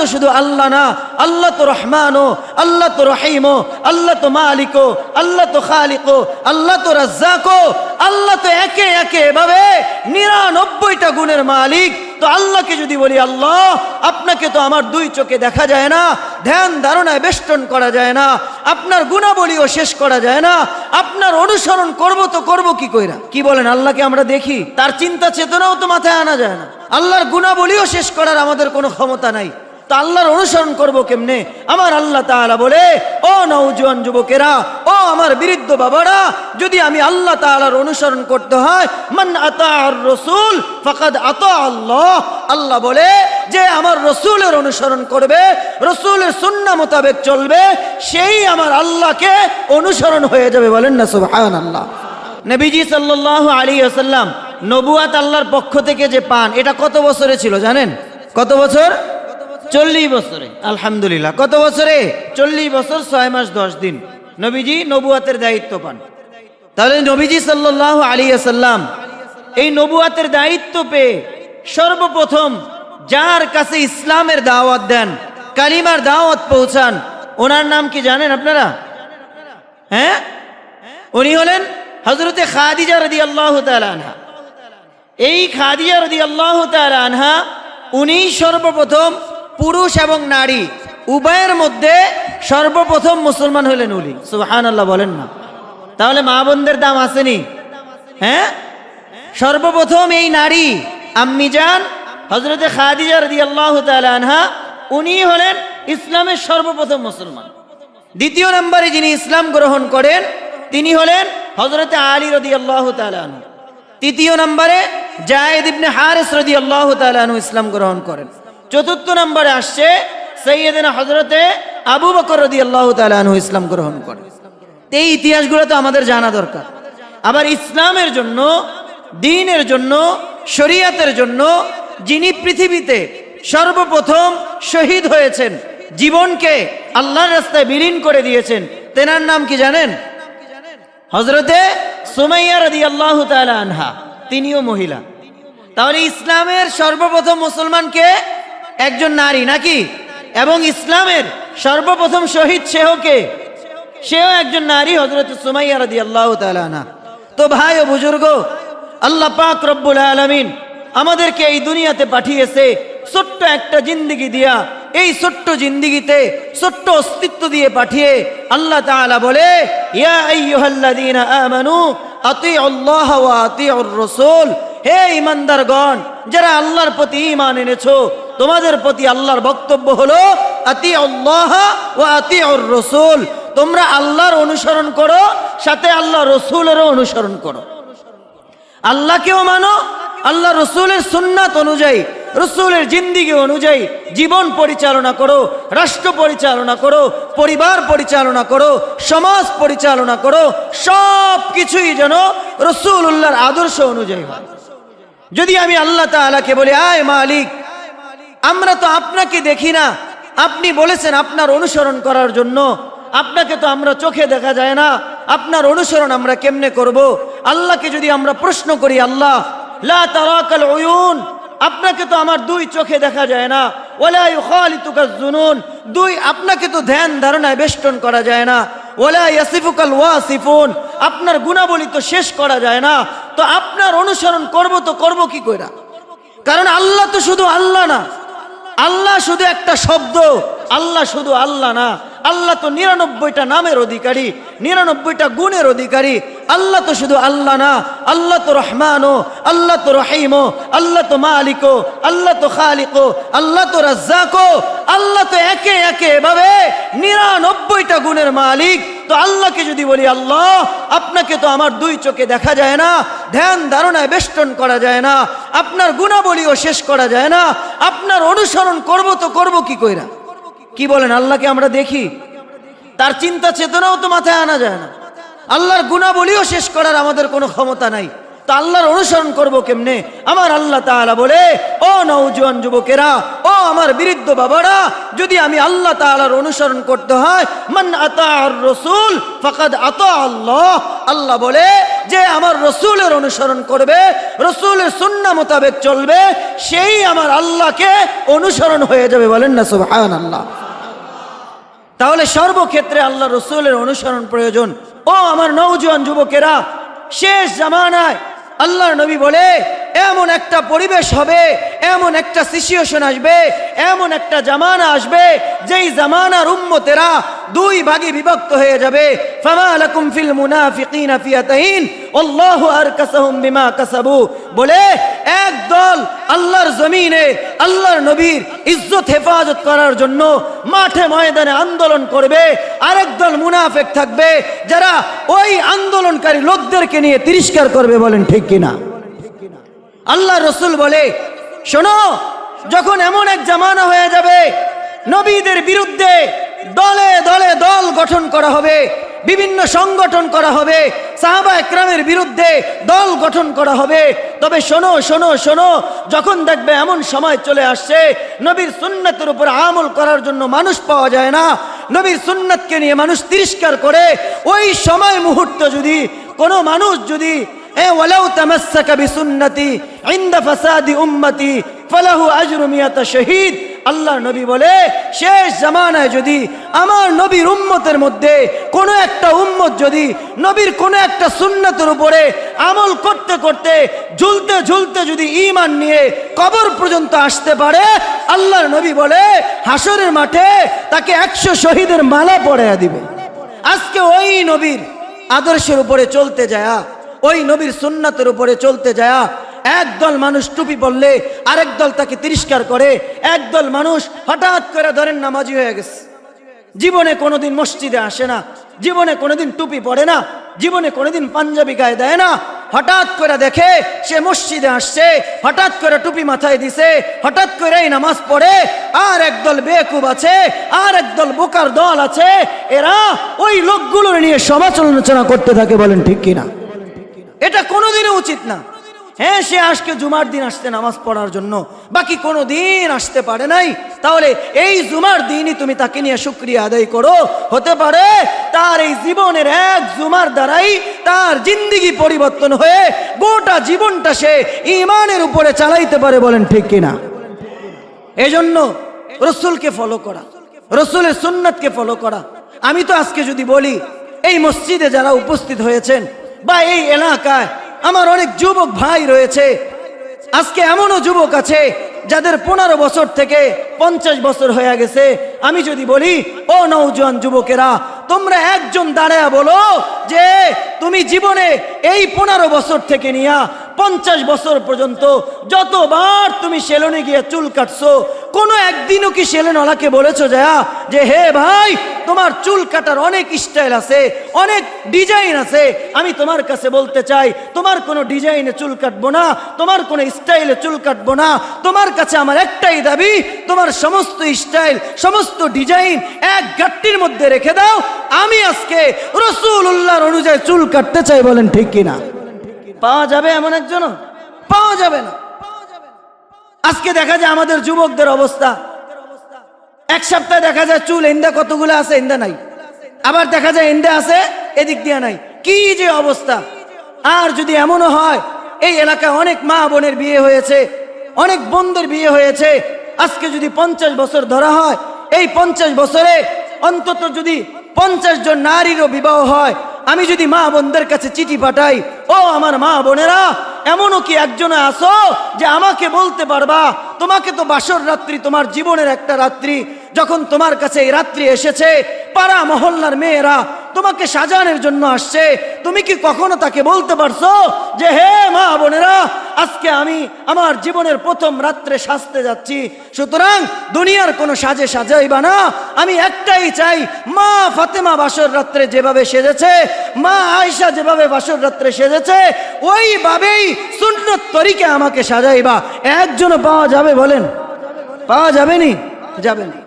তো শুধু আল্লাহ না, আল্লাহ তো রহমানও, আল্লাহ তো রহিমও, আল্লাহ তো মালিকও, আল্লাহ তো খালিকও, আল্লাহ তো রাজ্জাকও, আল্লাহ তো একে একে এভাবে নিরানব্বইটা গুণের মালিক। তো আল্লাহকে যদি বলি, আল্লাহ, আপনাকে তো আমার দুই চোখে দেখা যায় না, ধ্যান ধারণায় বেষ্টন করা যায় না, আপনার গুণাবলীও শেষ করা যায় না, আপনার অনুসরণ করব তো করব কি কইরা? কি বলেন, আল্লাহকে আমরা দেখি? তার চিন্তা চেতনাও তো মাথায় আনা যায় না। আল্লাহর গুণাবলীও শেষ করার আমাদের কোনো ক্ষমতা নাই। তো আল্লাহর অনুসরণ করব কেমনে? আমার আল্লাহ তাআলা বলে, ও নৌজওয়ান যুবকেরা, ও আমার বৃদ্ধ বাবারা, যদি আমি আল্লাহ তাআলার অনুসরণ করতে হয়, মান আতার রসুল ফাকাদ আতা আল্লাহ। আল্লাহ বলে, যে আমার রসুলের অনুসরণ করবে, রসুলের সুন্না মোতাবেক চলবে, সেই আমার আল্লাহকে অনুসরণ হয়ে যাবে। বলেন না সুবহান আল্লাহ নবীজি সাল্লাল্লাহু আলাইহি ওয়াসাল্লাম নবুয়াত আল্লাহর পক্ষ থেকে যে পান, এটা কত বছরে ছিল জানেন? কত বছর? চল্লিশ বছরে। আলহামদুলিল্লাহ। কত বছরে? চল্লিশ বছর ছয় মাস দশ দিন। নবীজি নবুয়াতের দায়িত্ব পান। তাহলে নবীজি সাল্লাহ আলী আসাল্লাম এই নবুয়াতের দায়িত্ব পেয়ে সর্বপ্রথম যার কাছে ইসলামের দাওয়াত দেন কালিমার দাওয়াত পৌঁছান ওনার নাম কি জানেন আপনারা? হ্যাঁ? উনি হলেন হজরতে খাদিজা রদি আল্লাহ আনহা। এই খাদিজা রদি আল্লাহ আনহা উনি সর্বপ্রথম পুরুষ এবং নারী, উভয়ের মধ্যে সর্বপ্রথম মুসলমান হলেন উলি। সুহান আল্লাহ বলেন না। তাহলে মা বোনদের দাম আসেনি। হ্যাঁ? সর্বপ্রথম এই নারী, আম্মি যান হজরতে খাদিজা রদি আল্লাহ আনহা, উনি হলেন ইসলামের সর্বপ্রথম মুসলমান। দ্বিতীয় নম্বরে যিনি ইসলাম গ্রহণ করেন, তিনি হলেন হজরতে আলী রদি আল্লাহ তৃতীয় নম্বরে জায়েদ ইবনে হারেস রদি আল্লাহ তালু ইসলাম গ্রহণ করেন। চতুর্থ নম্বরে আসছে সৈয়দিনা হজরতে আবু বকর রদি আল্লাহ তালু ইসলাম গ্রহণ করে। এই ইতিহাসগুলো তো আমাদের জানা দরকার। আবার ইসলামের জন্য, দিনের জন্য, শরিয়াতের জন্য যিনি পৃথিবীতে সর্বপ্রথম শহীদ হয়েছেন, জীবনকে আল্লাহর রাস্তায় বিলীন করে দিয়েছেন, তেনার নাম কি জানেন? হজরতে সুমাইয়া রদি আল্লাহ আনহা, তিনিও মহিলা। তাহলে ইসলামের সর্বপ্রথম মুসলমানকে একজন নারী নাকি? এবং ইসলামের সর্বপ্রথম শহীদ সেহকে সেও একজন নারী হজরত সুমাইয়া রদি আল্লাহ আনহা। তো ভাই ও বুজুর্গ, আল্লাহ পাক রব্বুল আলমিন আমাদেরকে এই দুনিয়াতে পাঠিয়েছে ছোট্ট একটা জিন্দিগি দিয়া। এই ছোট্ট জিন্দিগিতে ছোট্ট অস্তিত্ব দিয়ে পাঠিয়ে আল্লাহ তাআলা বলে, ইয়া আইয়ুহাল্লাযীনা আমানু, আতিউল্লাহ ওয়া আতিউর রাসূল। হে ইমানদারগণ যারা আল্লাহর প্রতি ঈমান এনেছো তোমাদের প্রতি আল্লাহর বক্তব্য হলো, আতিউল্লাহ ওয়া আতিউর রসুল। তোমরা আল্লাহর অনুসরণ করো, সাথে আল্লাহ রসুলেরও অনুসরণ করো। আল্লাহকেও মানো আল্লাহ রসুলের সুন্নাত অনুযায়ী, রসুলের জিন্দিগি অনুযায়ী জীবন পরিচালনা করো, রাষ্ট্র পরিচালনা করো, পরিবার পরিচালনা করো, সমাজ পরিচালনা করো সব কিছুই যেন রসুল উল্লাহর আদর্শ অনুযায়ী হয়। যদি আমি আল্লাহ তাআলাকে বলি, আয় মালিক আমরা তো আপনাকে দেখি না। আপনি বলেছেন আপনার অনুসরণ করার জন্য। আপনাকে তো আমরা চোখে দেখা যায় না। আপনার অনুসরণ আমরা কেমনে করব? আল্লাহকে যদি আমরা প্রশ্ন করি, আল্লাহ, লা তারাকাল উয়ুন আপনাকে তো আমার দুই চোখে দেখা যায় না। ওলা ইউখালিতুকা জুনুন দুই, আপনাকে তো ধ্যান ধারণায় বেষ্টন করা যায় না। ওলা ইয়াসিফুকাল ওয়াসিফুন আপনার গুণাবলী তো শেষ করা যায় না। তো আপনার অনুসরণ করব তো করব কি কইরা? কারণ আল্লাহ তো শুধু আল্লাহ না। আল্লাহ শুধু একটা শব্দ আল্লাহ শুধু আল্লাহ না। আল্লাহ তো নিরানব্বইটা নামের অধিকারী, নিরানব্বইটা গুণের অধিকারী। আল্লাহ তো শুধু আল্লাহ না, আল্লাহ তো রহমানও, আল্লাহ তো রহিমও, আল্লাহ তো মালিকও, আল্লাহ তো খালিকও, আল্লাহ তো রাজ্জাকও, আল্লাহ তো একে একে এভাবে নিরানব্বইটা গুণের মালিক। তো আল্লাহকে যদি বলি, আল্লাহ, আপনাকে তো আমার দুই চোখে দেখা যায় না, ধ্যান ধারণায় বেষ্টন করা যায় না, আপনার গুণাবলীও শেষ করা যায় না, আপনার অনুসরণ করব তো করব কি কইরা? কি বলেন, আল্লাহকে আমরা দেখি? তার চিন্তা চেতনাও তো মাথায় আনা যায় না। আল্লাহর গুণাবলীও শেষ করার আমাদের কোনো ক্ষমতা নাই। তো আল্লাহর অনুসরণ করব কেমনে? আমার আল্লাহ তাআলা বলে, ও নৌজওয়ান যুবকেরা, ও আমার বৃদ্ধ বাবারা, যদি আমি আল্লাহ তাআলার অনুসরণ করতে হয়, মান আতার রসুল, ফাকাদ আতা আল্লাহ। আল্লাহ বলে, যে আমার রসুলের অনুসরণ করবে, রসুলের সুন্না মোতাবেক চলবে, সেই আমার আল্লাহকে অনুসরণ হয়ে যাবে। বলেন না সুবহান আল্লাহ তাহলে সর্বক্ষেত্রে আল্লাহ রসুলের অনুসরণ প্রয়োজন। ও আমার নৌজওয়ান যুবকেরা, শেষ জামানায় আল্লাহর নবী বলে, এমন একটা পরিবেশ হবে, এমন একটা সিচুয়েশন আসবে, এমন একটা জামানা আসবে, যেই জামানার উম্মতেরা দুই ভাগে বিভক্ত হয়ে যাবে। ফামা লাকুম ফিল মুনাফিকিনা ফিয়াতাইন আল্লাহু আরকাসাহুম বিমা কাসাবু। বলে এক দল আল্লাহর জমিনে, আল্লাহর নবীর ইজ্জত হেফাজত করার জন্য মাঠে ময়দানে আন্দোলন করবে। আরেক দল মুনাফেক থাকবে, যারা ওই আন্দোলনকারী লোকদেরকে নিয়ে তিরস্কার করবে বলেন ঠিক কিনা? আল্লাহ রসুল বলে, শোনো, যখন এমন এক জামানা হয়ে যাবে, নবীদের বিরুদ্ধে দলে দলে দল গঠন করা হবে। বিভিন্ন সংগঠন করা হবে, সাহাবা একরামের বিরুদ্ধে দল গঠন করা হবে। তবে শোনো শোনো শোনো, যখন দেখবে এমন সময় চলে আসছে, নবীর সুন্নতের উপর আমল করার জন্য মানুষ পাওয়া যায় না। নবীর সুন্নতকে নিয়ে মানুষ তিরস্কার করে, ওই সময় মুহূর্ত যদি কোনো মানুষ যদি, এ ওয়ালাউ ইনদা ফাসাদি উম্মতি, ফালাহু আজরু মিয়াতা শহীদ আল্লাহ নবী বলে, শেষ জামানায় যদি আমার নবীর উম্মতের মধ্যে কোনো একটা উম্মত যদি নবীর কোনো একটা সুন্নতের উপরে আমল করতে করতে ঝুলতে ঝুলতে যদি ঈমান নিয়ে কবর পর্যন্ত আসতে পারে, আল্লাহর নবী বলে হাসরের মাঠে তাকে একশো শহীদের মালা পড়াইয়া দিবে। আজকে ওই নবীর আদর্শের উপরে চলতে যায়, ওই নবীর সুন্নাতের উপরে চলতে যায় একদল মানুষ টুপি পরলে আরেক দল তাকে তিরস্কার করে। একদল মানুষ হঠাৎ করে ধরেন নামাজি হয়ে গেছে। জীবনে কোনোদিন মসজিদে আসে না, জীবনে কোনোদিন টুপি পরে না, জীবনে কোনোদিন পাঞ্জাবি গায়ে দেয় না। হঠাৎ করে দেখে সে মসজিদে আসছে, হঠাৎ করে টুপি মাথায় দিছে, হঠাৎ করে এই নামাজ পড়ে, আর একদল বেকুব আছে, আর একদল বোকার দল আছে। এরা ওই লোকগুলোর নিয়ে সমালোচনা করতে থাকে বলেন ঠিক কিনা? এটা কোনোদিনও উচিত না। হ্যাঁ সে আজকে জুমার দিন আসতে নামাজ পড়ার জন্য। বাকি কোনো দিন আসতে পারে নাই। তাহলে এই জুমার দিনই তুমি তাকে নিয়ে শুক্রিয়া আদায় করো। হতে পারে তার এই জীবনের এক জুমার দ্বারাই তার জিন্দিগি পরিবর্তন হয়ে গোটা জীবনটা সে ইমানের উপরে চালাইতে পারে বলেন ঠিক কিনা? এজন্য রসুলকে ফলো করা, রসুলের সুন্নাতকে ফলো করা। আমি তো আজকে যদি বলি, এই মসজিদে যারা উপস্থিত হয়েছেন বা এই এলাকায় আমার অনেক যুবক ভাই রয়েছে। আজকে এমনও যুবক আছে যাদের পনেরো বছর থেকে পঞ্চাশ বছর হয়ে গেছে। আমি যদি বলি, ও নৌজওয়ান যুবকেরা, তোমরা একজন দাঁড়ায়া বলো যে তুমি জীবনে এই পনেরো বছর থেকে নিয়া পঞ্চাশ বছর পর্যন্ত যতবার তুমি সেলনে গিয়ে চুল কাটছো কোনো একদিনও কি সেলেনওয়ালাকে বলেছ যা যে হে ভাই, তোমার চুল কাটার অনেক স্টাইল আছে, অনেক ডিজাইন আছে। আমি তোমার কাছে বলতে চাই, তোমার কোনো ডিজাইনে চুল কাটবো না, তোমার কোনো স্টাইলে চুল কাটবো না। তোমার কাছে আমার একটাই দাবি, তোমার সমস্ত স্টাইল সমস্ত ডিজাইন এক গাট্টির মধ্যে রেখে দাও। আমি আজকে রসুল উল্লাহর অনুযায়ী চুল কাটতে চাই বলেন ঠিক কিনা? পাওয়া যাবে এমন একজন পাওয়া যাবে না। আজকে দেখা যায় আমাদের যুবকদের অবস্থা। এক সপ্তাহে দেখা যায় চুল এন্দা কতগুলো আছে এন্দা নাই। আবার দেখা যায় এন্দা আছে, এদিক দিয়া নাই। কি যে অবস্থা। আর যদি এমনও হয়, এই এলাকায় অনেক মা বোনের বিয়ে হয়েছে, অনেক বোনদের বিয়ে হয়েছে। আজকে যদি পঞ্চাশ বছর ধরা হয়, এই পঞ্চাশ বছরে অন্তত যদি পঞ্চাশ জন নারীরও বিবাহ হয়, আমি যদি মা বোনদের কাছে চিঠি পাঠাই, ও আমার মা বোনেরা এমনও কি একজনে আসো যে আমাকে বলতে পারবা? তোমাকে তো বাসর রাত্রি, তোমার জীবনের একটা রাত্রি। যখন তোমার কাছে এই রাত্রি এসেছে, পাড়া মহল্লার মেয়েরা তোমাকে সাজানোর জন্য আসছে, তুমি কি কখনো তাকে বলতে পারছ যে, হে মা বোনেরা, আজকে আমি আমার জীবনের প্রথম রাত্রে সাজতে যাচ্ছি, সুতরাং দুনিয়ার কোনো সাজে সাজাইবা না। আমি একটাই চাই, মা ফাতেমা বাসর রাত্রে যেভাবে সেজেছে, মা আয়সা যেভাবে বাসর রাত্রে সেজেছে, ওইভাবেই সুন্নত তরিকে আমাকে সাজাইবা। একজনও পাওয়া যাবে বলেন? পাওয়া যাবে নি? যাবে না।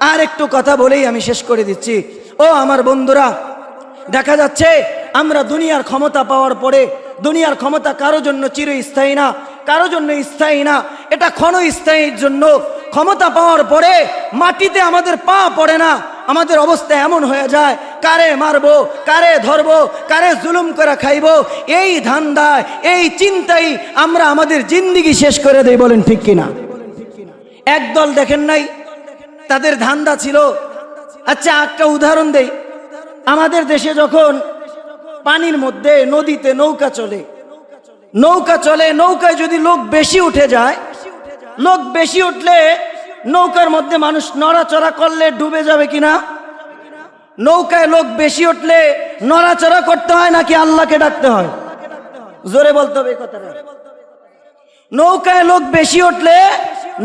আর একটু কথা বলেই আমি শেষ করে দিচ্ছি। ও আমার বন্ধুরা, দেখা যাচ্ছে আমরা দুনিয়ার ক্ষমতা পাওয়ার পরে, দুনিয়ার ক্ষমতা কারও জন্য চিরস্থায়ী না, কারও জন্য স্থায়ী না, এটা ক্ষণস্থায়ীর জন্য। ক্ষমতা পাওয়ার পরে মাটিতে আমাদের পা পড়ে না, আমাদের অবস্থা এমন হয়ে যায়, কারে মারবো, কারে ধরবো, কারে জুলুম করে খাইবো, এই ধান্দায়, এই চিন্তাই আমরা আমাদের জিন্দিগি শেষ করে দেই বলেন ঠিক কিনা? একদল দেখেন নাই তাদের ধান্দা ছিল। আচ্ছা একটা উদাহরণ দেই। আমাদের দেশে যখন পানির মধ্যে নদীতে নৌকা চলে নৌকা চলে, নৌকায় যদি লোক বেশি উঠে যায়, লোক বেশি উঠলে নৌকার মধ্যে মানুষ নড়াচড়া করলে ডুবে যাবে কিনা? নৌকায় লোক বেশি উঠলে নড়াচড়া করতে হয় নাকি আল্লাহকে ডাকতে হয়? জোরে বলতে হবে কথাটা। নৌকায় লোক বেশি উঠলে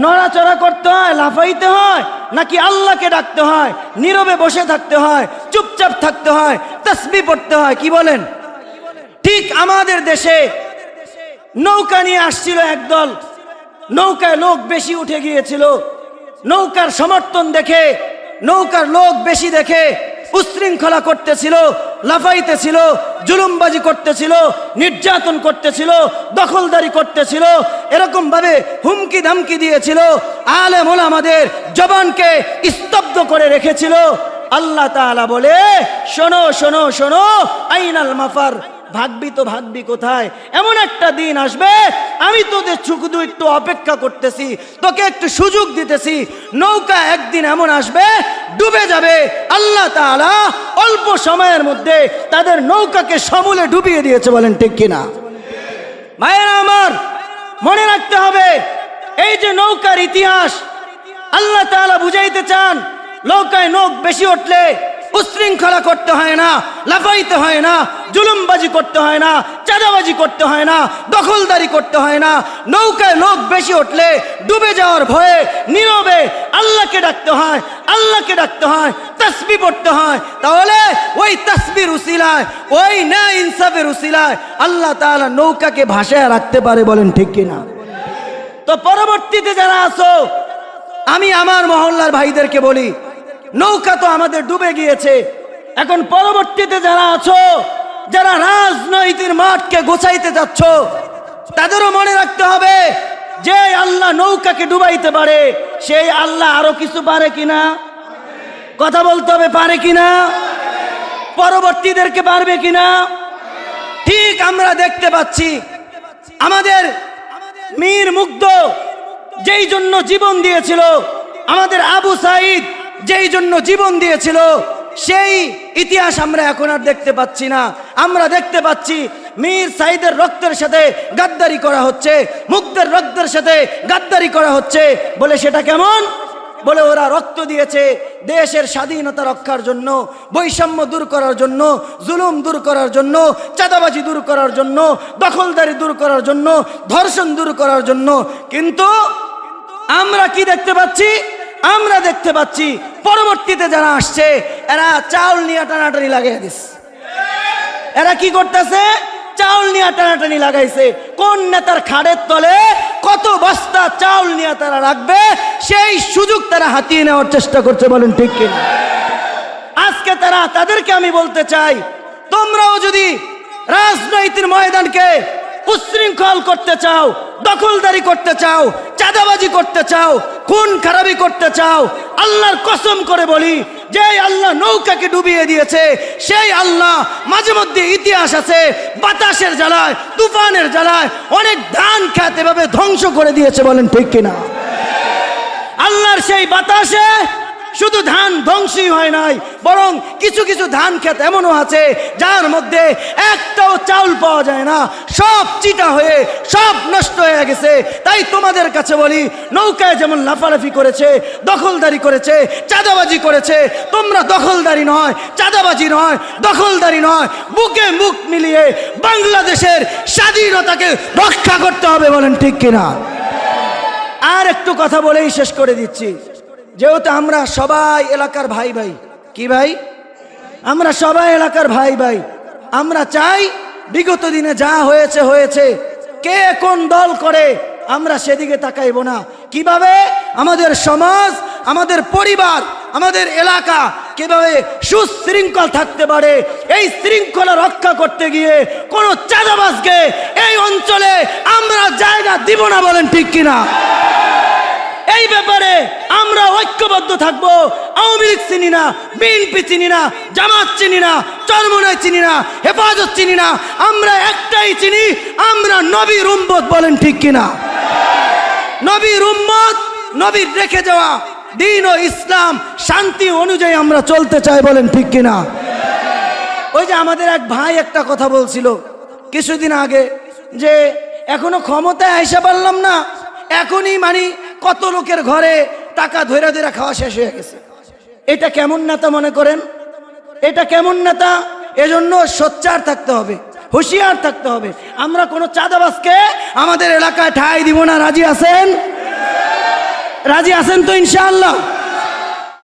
নড়াচড়া করতে হয়, লাফাইতে হয়, নাকি আল্লাহকে ডাকতে হয়, নীরবে বসে থাকতে হয়, চুপচাপ থাকতে হয়, তসবি পড়তে হয়, কি বলেন? ঠিক আমাদের দেশে নৌকা নিয়ে আসছিল একদল। নৌকায় লোক বেশি উঠে গিয়েছিল। নৌকার সমর্থন দেখে, নৌকার লোক বেশি দেখে উশৃঙ্খলা করতেছিল। লাফাইতেছিল, জুলুমবাজি করতেছিল, নির্যাতন করতেছিল, দখলদারি করতেছিল এরকম ভাবে হুমকি ধামকি দিয়েছিল আলে আমাদের জবানকে স্তব্ধ করে রেখেছিল। আল্লাহ বলে, শোনো শোনো শোনো, আইনাল মাফার ভাগবি তো ভাগবি কোথায়? এমন একটা দিন আসবে, আমি তোদের শুধু একটু অপেক্ষা করতেছি, তোকে একটু সুযোগ দিতেছি। নৌকা একদিন এমন আসবে, ডুবে যাবে। আল্লাহ তাআলা অল্প সময়ের মধ্যে তাদের নৌকাকে সমূলে ডুবিয়ে দিয়েছে বলেন ঠিক কিনা? ভাইয়েরা আমার, মনে রাখতে হবে, এই যে নৌকার ইতিহাস, আল্লাহ তাআলা বুঝাইতে চান, নৌকায় নৌক বেশি উঠলে উশৃঙ্খলা করতে হয় না, লাফাইতে হয় না, জুলুমবাজি করতে হয় না, চাঁদাবাজি করতে হয় না, দখলদারি করতে হয় না, নৌকায় লোক বেশি উঠলে ডুবে যাওয়ার ভয়ে নীরবে আল্লাহকে ডাকতে হয়, আল্লাহকে ডাকতে হয়, তসবি পড়তে হয়। তাহলে ওই তসবির উসিলায়, ওই না ইনসাফের উসিলায় আল্লাহ তাআলা নৌকাকে ভাসায় রাখতে পারে বলেন ঠিক কিনা? তো পরবর্তীতে যারা আসো আমি আমার মহল্লার ভাইদেরকে বলি নৌকা তো আমাদের ডুবে গিয়েছে। এখন পরবর্তীতে যারা আছো, যারা রাজনৈতিক মাঠকে গোছাইতে যাচ্ছ, তাদেরও মনে রাখতে হবে যে আল্লাহ নৌকাকে ডুবাইতে পারে। সেই আল্লাহ আরও কিছু পারে কিনা? কথা বলতে হবে, পারে কিনা? পরবর্তীদেরকে পারবে কিনা? ঠিক আমরা দেখতে পাচ্ছি। আমাদের মীর মুগ্ধ যেই জন্য জীবন দিয়েছিল, আমাদের আবু সাইদ যেই জন্য জীবন দিয়েছিল, সেই ইতিহাস আমরা এখন আর দেখতে পাচ্ছি না। আমরা দেখতে পাচ্ছি মীর সাইদের রক্তের সাথে গাদ্দারি করা হচ্ছে, মুগ্ধের রক্তের সাথে গাদ্দারি করা হচ্ছে। বলে সেটা কেমন? বলে ওরা রক্ত দিয়েছে দেশের স্বাধীনতা রক্ষার জন্য, বৈষম্য দূর করার জন্য, জুলুম দূর করার জন্য, চাঁদাবাজি দূর করার জন্য, দখলদারি দূর করার জন্য, ধর্ষণ দূর করার জন্য। কিন্তু আমরা কি দেখতে পাচ্ছি? আমরা দেখতে পাচ্ছি, পরবর্তীতে যারা আসছে, এরা চাউল নিয়ে টানাটানি লাগিয়ে দিস এরা কি করতেছে? চাউল নিয়ে টানাটানি লাগাইছে। কোন নেতার খাড়ের তলে কত বস্তা চাউল নিয়ে তারা রাখবে, সেই সুযোগ তারা হাতিয়ে নেওয়ার চেষ্টা করছে, বলেন ঠিক কিনা আজকে তারা তাদেরকে আমি বলতে চাই, তোমরাও যদি রাজনৈতিক ময়দানকে উশৃঙ্খল করতে চাও, দখলদারি করতে চাও, চাঁদাবাজি করতে চাও, খুন খারাপি করতে চাও, আল্লাহর কসম করে বলি যে আল্লাহ নৌকাকে ডুবিয়ে দিয়েছে, সেই আল্লাহ মাঝে মধ্যে ইতিহাস আছে, বাতাসের জ্বালায়, তুফানের জ্বালায়, অনেক ধান খ্যাত এভাবে ধ্বংস করে দিয়েছে বলেন ঠিক কিনা? আল্লাহর সেই বাতাসে শুধু ধান ধ্বংসই হয় নাই, বরং কিছু কিছু ধান ক্ষেত এমনও আছে যার মধ্যে একটাও চাউল পাওয়া যায় না। সব চিটা হয়ে, সব নষ্ট হয়ে গেছে। তাই তোমাদের কাছে বলি, নৌকায় যেমন লাফালাফি করেছে, দখলদারি করেছে, চাঁদাবাজি করেছে, তোমরা দখলদারি নয়, চাঁদাবাজি নয়, দখলদারি নয়। বুকে মুখ মিলিয়ে বাংলাদেশের স্বাধীনতাকে রক্ষা করতে হবে বলেন ঠিক কিনা? আর একটু কথা বলেই শেষ করে দিচ্ছি। যেহেতু আমরা সবাই এলাকার ভাই ভাই। কি ভাই? আমরা সবাই এলাকার ভাই ভাই। আমরা চাই বিগত দিনে যা হয়েছে হয়েছে। কে কোন দল করে, আমরা সেদিকে তাকাইব না। কীভাবে আমাদের সমাজ, আমাদের পরিবার, আমাদের এলাকা কীভাবে সুশৃঙ্খল থাকতে পারে, এই শৃঙ্খলা রক্ষা করতে গিয়ে কোনো চাঁদাবাজকে এই অঞ্চলে আমরা জায়গা দিব না বলেন ঠিক কিনা? এই ব্যাপারে আমরা ঐক্যবদ্ধ থাকব। আওয়ামী লীগ চিনি না, বিএনপি চিনি না, জামাত চিনি না চরমনায় চিনি না, হেফাজত চিনি না। আমরা একটাই চিনি, আমরা নবীর উম্মত বলেন ঠিক কিনা? নবীর উম্মত, নবীর রেখে যাওয়া, দিন ও ইসলাম, শান্তি অনুযায়ী আমরা চলতে চাই বলেন ঠিক কিনা? ওই যে আমাদের এক ভাই একটা কথা বলছিল কিছুদিন আগে যে, এখনও ক্ষমতায় আইসা পারলাম না, এখনই মানে কত লোকের ঘরে টাকা ধরে ধরে খাওয়া শেষ হয়ে গেছে। এটা কেমন নেতা মনে করেন? এটা কেমন নেতা? এজন্য সোচ্চার থাকতে হবে, হুঁশিয়ার থাকতে হবে। আমরা কোনো চাঁদাবাজকে আমাদের এলাকায় ঠাঁই দিব না। রাজি আছেন? রাজি আছেন তো ইনশাআল্লাহ।